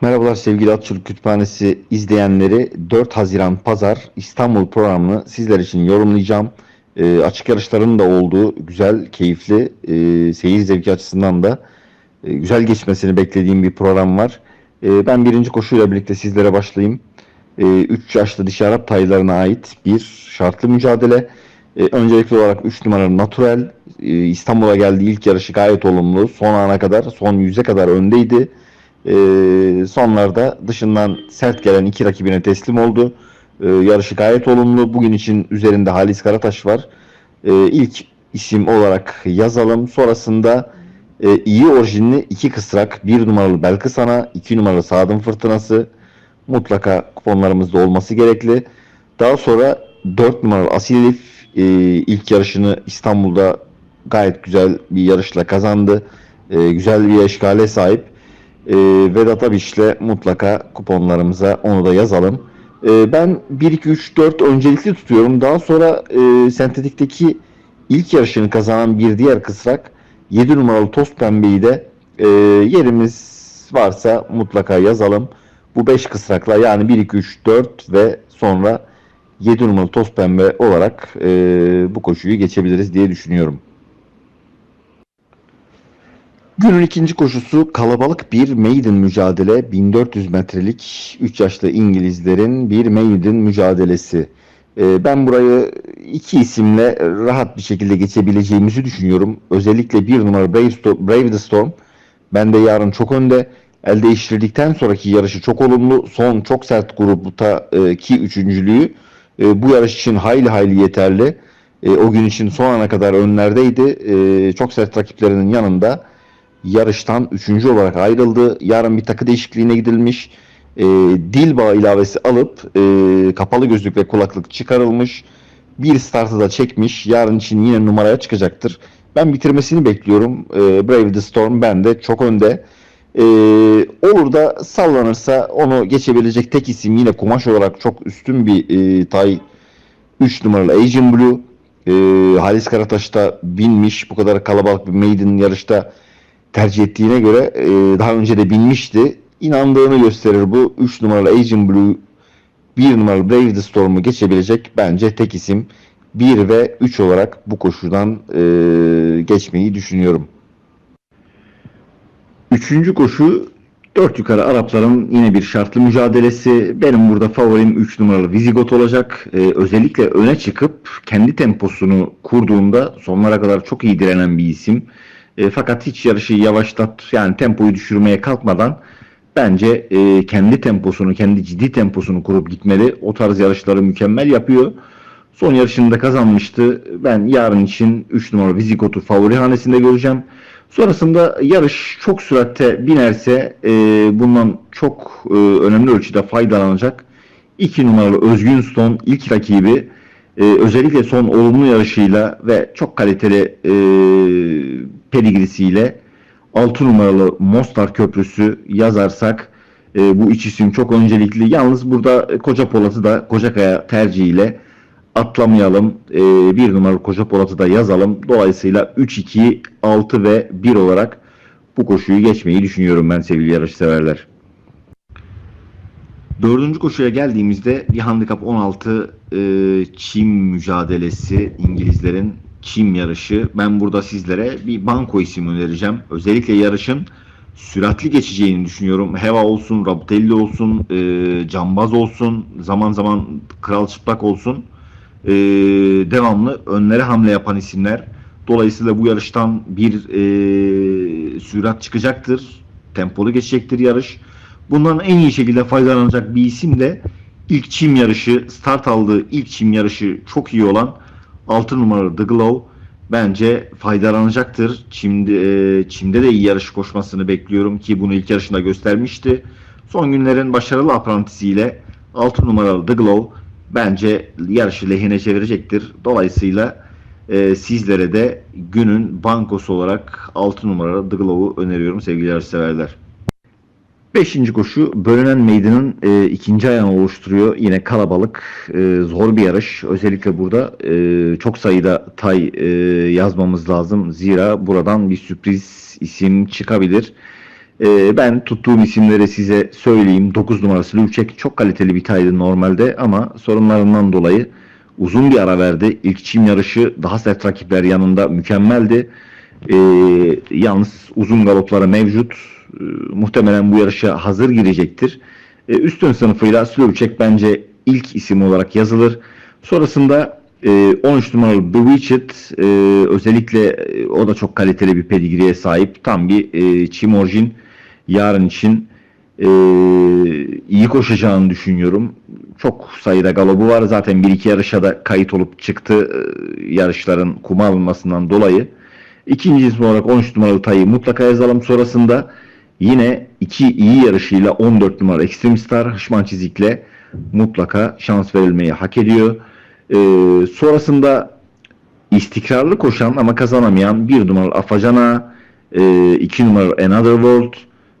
Merhabalar sevgili Atçılık Kütüphanesi izleyenleri. 4 Haziran Pazar İstanbul programını sizler için yorumlayacağım. E, açık yarışların da olduğu güzel, keyifli, e, seyir zevki açısından da e, güzel geçmesini beklediğim bir program var. E, ben birinci koşuyla birlikte sizlere başlayayım. 3 yaşlı dişi Arap taylarına ait bir şartlı mücadele. E, öncelikli olarak 3 numaralı Naturel e, İstanbul'a geldiği ilk yarışı gayet olumlu. Son ana kadar, son yüze kadar öndeydi. E, sonlarda dışından sert gelen iki rakibine teslim oldu. E, yarışı gayet olumlu. Bugün için üzerinde Halis Karataş var. E, ilk isim olarak yazalım. Sonrasında e, iyi orijinli iki kısrak, bir numaralı Belkısana, iki numaralı Sadım Fırtınası mutlaka kuponlarımızda olması gerekli. Daha sonra 4 numaralı Asil Elif e, ilk yarışını İstanbul'da gayet güzel bir yarışla kazandı. E, güzel bir eşkale sahip. E, Vedat Abiş'le mutlaka kuponlarımıza onu da yazalım. E, ben 1, 2, 3, 4 öncelikli tutuyorum. Daha sonra e, sentetikteki ilk yarışını kazanan bir diğer kısrak 7 numaralı Toz Pembe'yi de e, yerimiz varsa mutlaka yazalım. Bu 5 kısrakla yani 1, 2, 3, 4 ve sonra 7 numaralı Toz Pembe olarak e, bu koşuyu geçebiliriz diye düşünüyorum. Günün ikinci koşusu kalabalık bir maiden mücadele. 1400 metrelik 3 yaşlı İngilizlerin bir maiden mücadelesi. Ee, ben burayı iki isimle rahat bir şekilde geçebileceğimizi düşünüyorum. Özellikle bir numara Brave, the Storm. Ben de yarın çok önde. El değiştirdikten sonraki yarışı çok olumlu. Son çok sert grupta e, ki üçüncülüğü e, bu yarış için hayli hayli yeterli. E, o gün için son ana kadar önlerdeydi. Çok sert rakiplerinin yanında yarıştan üçüncü olarak ayrıldı. Yarın bir takı değişikliğine gidilmiş. E, dil bağı ilavesi alıp e, kapalı gözlük ve kulaklık çıkarılmış. Bir startı da çekmiş. Yarın için yine numaraya çıkacaktır. Ben bitirmesini bekliyorum. E, Brave the Storm ben de çok önde. E, olur da sallanırsa onu geçebilecek tek isim yine kumaş olarak çok üstün bir e, tay 3 numaralı Asian Blue. E, Halis Karataş da binmiş. Bu kadar kalabalık bir maiden yarışta tercih ettiğine göre e, daha önce de binmişti. İnandığını gösterir bu. 3 numaralı Agent Blue 1 numaralı Brave the Storm'u geçebilecek bence tek isim. 1 ve 3 olarak bu koşudan e, geçmeyi düşünüyorum. Üçüncü koşu 4 yukarı Arapların yine bir şartlı mücadelesi. Benim burada favorim 3 numaralı Visigot olacak. Ee, özellikle öne çıkıp kendi temposunu kurduğunda sonlara kadar çok iyi direnen bir isim. E, fakat hiç yarışı yavaşlat yani tempoyu düşürmeye kalkmadan bence e, kendi temposunu, kendi ciddi temposunu kurup gitmeli. O tarz yarışları mükemmel yapıyor. Son yarışını da kazanmıştı. Ben yarın için 3 numara Vizigot'u favori hanesinde göreceğim. Sonrasında yarış çok süratte binerse e, bundan çok e, önemli ölçüde faydalanacak. 2 numaralı Özgün Stone ilk rakibi e, özellikle son olumlu yarışıyla ve çok kaliteli e, pedigrisiyle 6 numaralı Mostar Köprüsü yazarsak e, bu iç isim çok öncelikli. Yalnız burada Koca Polat'ı da Kocakaya tercihiyle atlamayalım. E, bir numaralı Koca Polat'ı da yazalım. Dolayısıyla 3, 2, 6 ve 1 olarak bu koşuyu geçmeyi düşünüyorum ben sevgili yarış severler. Dördüncü koşuya geldiğimizde bir handikap 16 e, çim mücadelesi İngilizlerin çim yarışı. Ben burada sizlere bir banko isim önereceğim. Özellikle yarışın süratli geçeceğini düşünüyorum. Heva olsun, Rabutelli olsun, e, Cambaz olsun, zaman zaman Kral Çıplak olsun. E, devamlı önlere hamle yapan isimler. Dolayısıyla bu yarıştan bir e, sürat çıkacaktır. Tempolu geçecektir yarış. Bundan en iyi şekilde faydalanacak bir isim de ilk çim yarışı, start aldığı ilk çim yarışı çok iyi olan 6 numaralı The Glow bence faydalanacaktır. Çim'de, e, Çim'de de iyi yarış koşmasını bekliyorum ki bunu ilk yarışında göstermişti. Son günlerin başarılı aprantisiyle 6 numaralı The Glow bence yarışı lehine çevirecektir. Dolayısıyla e, sizlere de günün bankosu olarak 6 numaralı The Glow'u öneriyorum sevgili yarış severler. Beşinci koşu bölünen meydanın e, ikinci ayağını oluşturuyor. Yine kalabalık, e, zor bir yarış. Özellikle burada e, çok sayıda tay e, yazmamız lazım. Zira buradan bir sürpriz isim çıkabilir. Ee, ben tuttuğum isimleri size söyleyeyim. 9 numarası Lüçek çok kaliteli bir taydı normalde ama sorunlarından dolayı uzun bir ara verdi. İlk çim yarışı daha sert rakipler yanında mükemmeldi. Ee, yalnız uzun galopları mevcut. Ee, muhtemelen bu yarışa hazır girecektir. Ee, üstün sınıfıyla Slövçek bence ilk isim olarak yazılır. Sonrasında e, 13 numaralı Bewitched e, özellikle e, o da çok kaliteli bir pedigriye sahip. Tam bir e, çim orijin yarın için e, iyi koşacağını düşünüyorum. Çok sayıda galobu var. Zaten bir iki yarışa da kayıt olup çıktı e, yarışların kuma alınmasından dolayı. İkinci isim olarak 13 numaralı Tay'ı mutlaka yazalım. Sonrasında yine iki iyi yarışıyla 14 numara Extreme Star Hışman Çizik'le mutlaka şans verilmeyi hak ediyor. Ee, sonrasında istikrarlı koşan ama kazanamayan bir numaralı Afajana, e, iki numaralı Another World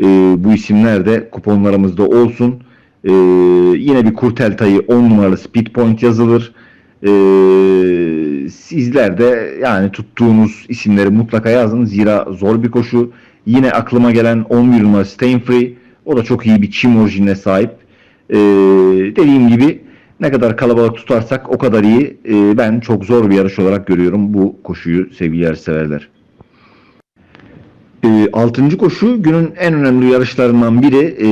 e, bu isimler de kuponlarımızda olsun. E, yine bir Kurtel Tayı 10 numaralı Speed Point yazılır. E, sizler de yani tuttuğunuz isimleri mutlaka yazın. Zira zor bir koşu. Yine aklıma gelen 11 numara Staying Free. O da çok iyi bir çim orijinine sahip. E, dediğim gibi ne kadar kalabalık tutarsak o kadar iyi. E, ben çok zor bir yarış olarak görüyorum bu koşuyu sevgili yarışseverler. E, altıncı koşu günün en önemli yarışlarından biri. E,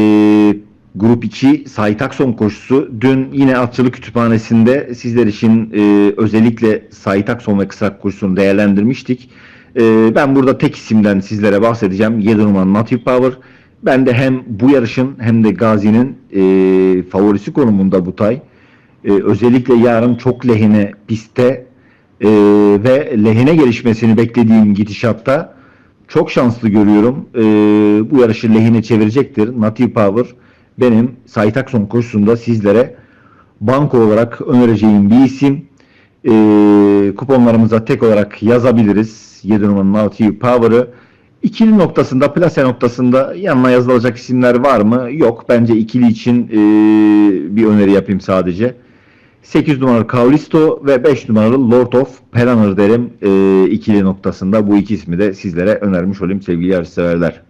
Grup 2 Saytakson koşusu. Dün yine Atçılı Kütüphanesi'nde sizler için e, özellikle Saytakson ve Kısak koşusunu değerlendirmiştik. E, ben burada tek isimden sizlere bahsedeceğim. 7 numaralı Native Power. Ben de hem bu yarışın hem de Gazi'nin e, favorisi konumunda bu tay. E, özellikle yarın çok lehine pistte e, ve lehine gelişmesini beklediğim gidişatta çok şanslı görüyorum. E, bu yarışı lehine çevirecektir. Native Power benim Saytakson koşusunda sizlere banko olarak önereceğim bir isim. E, kuponlarımıza tek olarak yazabiliriz. 7 numaranın Native Power'ı. İkili noktasında, plase noktasında yanına yazılacak isimler var mı? Yok. Bence ikili için e, bir öneri yapayım sadece. 8 numaralı Kaulisto ve 5 numaralı Lord of Pelanır derim e, ikili noktasında. Bu iki ismi de sizlere önermiş olayım sevgili yarışseverler.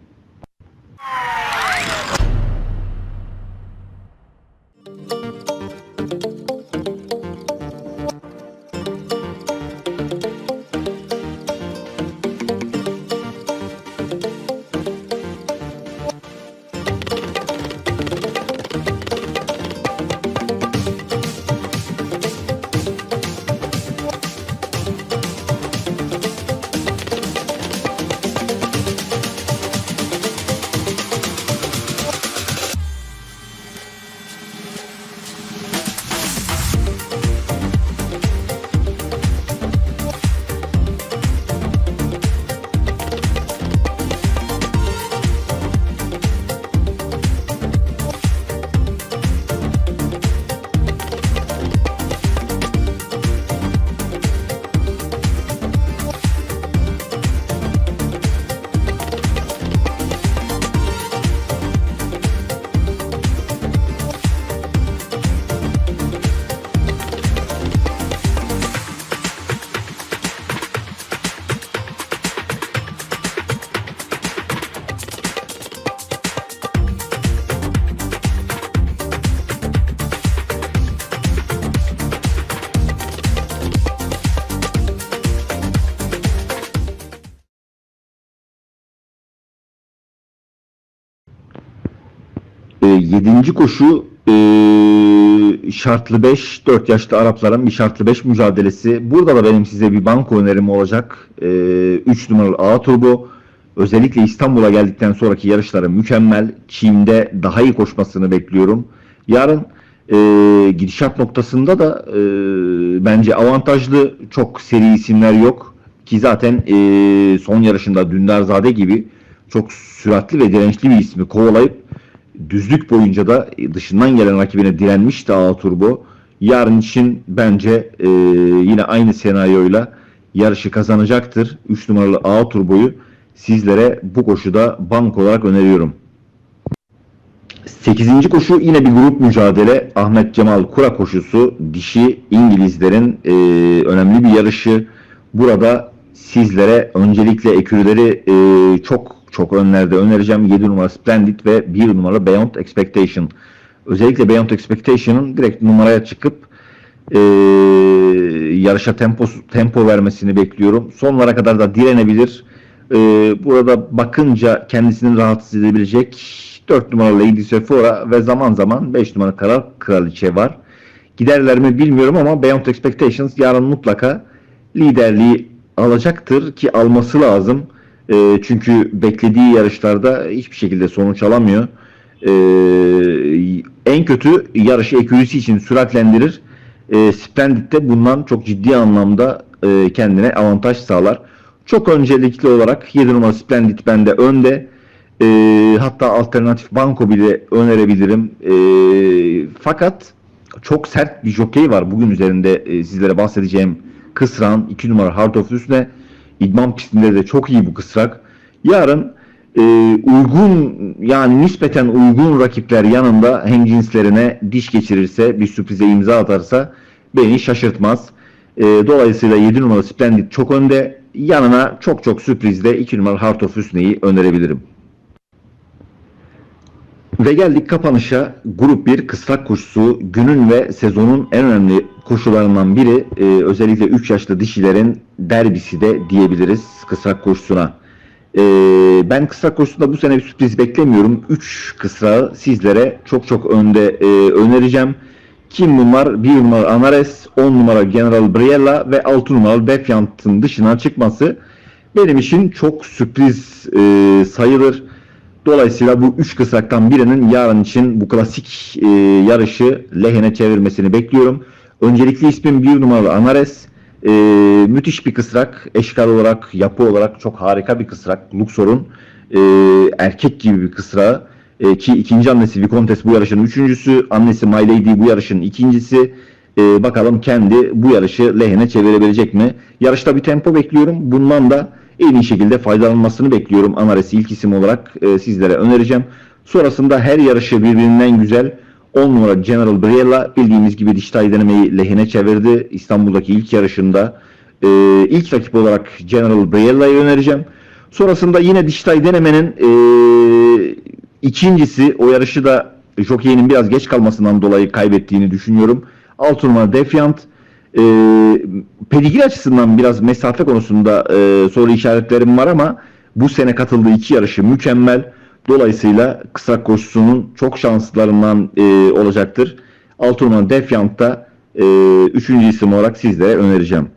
E, yedinci koşu e, şartlı 5, 4 yaşlı Arapların bir şartlı 5 mücadelesi. Burada da benim size bir banko önerim olacak. E, 3 numaralı A Turbo. Özellikle İstanbul'a geldikten sonraki yarışları mükemmel. Çim'de daha iyi koşmasını bekliyorum. Yarın e, gidişat noktasında da e, bence avantajlı çok seri isimler yok. Ki zaten e, son yarışında Dündarzade gibi çok süratli ve dirençli bir ismi kovalayıp düzlük boyunca da dışından gelen rakibine direnmişti A Turbo. Yarın için bence e, yine aynı senaryoyla yarışı kazanacaktır. 3 numaralı A Turbo'yu sizlere bu koşuda bank olarak öneriyorum. 8. koşu yine bir grup mücadele. Ahmet Cemal Kura koşusu. Dişi İngilizlerin e, önemli bir yarışı. Burada sizlere öncelikle ekürüleri e, çok çok önlerde önereceğim. 7 numara Splendid ve 1 numara Beyond Expectation. Özellikle Beyond Expectation'ın direkt numaraya çıkıp e, yarışa tempo tempo vermesini bekliyorum. Sonlara kadar da direnebilir. E, burada bakınca kendisini rahatsız edebilecek 4 numaralı Lady Sephora ve zaman zaman 5 numara Kral Kraliçe var. Giderler mi bilmiyorum ama Beyond Expectations yarın mutlaka liderliği alacaktır ki alması lazım. E, çünkü beklediği yarışlarda hiçbir şekilde sonuç alamıyor. E, en kötü yarışı ekürisi için süratlendirir. E, Splendid de bundan çok ciddi anlamda e, kendine avantaj sağlar. Çok öncelikli olarak 7 numara Splendid bende önde. E, hatta alternatif banko bile önerebilirim. E, fakat çok sert bir jokey var bugün üzerinde e, sizlere bahsedeceğim kısran 2 numara Heart of üstüne idman pistinde de çok iyi bu kısrak. Yarın e, uygun yani nispeten uygun rakipler yanında hem cinslerine diş geçirirse bir sürprize imza atarsa beni şaşırtmaz. E, dolayısıyla 7 numara Splendid çok önde. Yanına çok çok sürprizde 2 numara Heart of Hüsnü'yü önerebilirim. Ve geldik kapanışa. Grup 1 kısrak koşusu günün ve sezonun en önemli koşularından biri. Ee, özellikle 3 yaşlı dişilerin derbisi de diyebiliriz kısrak koşusuna. Ee, ben kısrak koşusunda bu sene bir sürpriz beklemiyorum. 3 kısrağı sizlere çok çok önde e, önereceğim. Kim bunlar? 1 numara Anares, 10 numara General Briella ve 6 numaralı Defiant'ın dışına çıkması benim için çok sürpriz e, sayılır. Dolayısıyla bu üç kısraktan birinin yarın için bu klasik e, yarışı lehine çevirmesini bekliyorum. Öncelikli ismim bir numaralı Anares. E, müthiş bir kısrak. Eşkal olarak, yapı olarak çok harika bir kısrak. Luxor'un e, erkek gibi bir kısrağı. E, ki ikinci annesi Vicomtes bu yarışın üçüncüsü. Annesi My Lady bu yarışın ikincisi. E, bakalım kendi bu yarışı lehine çevirebilecek mi? Yarışta bir tempo bekliyorum. Bundan da en iyi şekilde faydalanmasını bekliyorum. Anares'i ilk isim olarak e, sizlere önereceğim. Sonrasında her yarışı birbirinden güzel 10 numara General Briella bildiğimiz gibi Diştay denemeyi lehine çevirdi. İstanbul'daki ilk yarışında e, ilk rakip olarak General Briella'yı önereceğim. Sonrasında yine Diştay denemenin e, ikincisi o yarışı da Jockey'nin biraz geç kalmasından dolayı kaybettiğini düşünüyorum. 6 numara Defiant e, pedigri açısından biraz mesafe konusunda e, soru işaretlerim var ama bu sene katıldığı iki yarışı mükemmel. Dolayısıyla kısa koşusunun çok şanslarından e, olacaktır. Altı numara Defiant'ta e, üçüncü isim olarak sizlere önereceğim.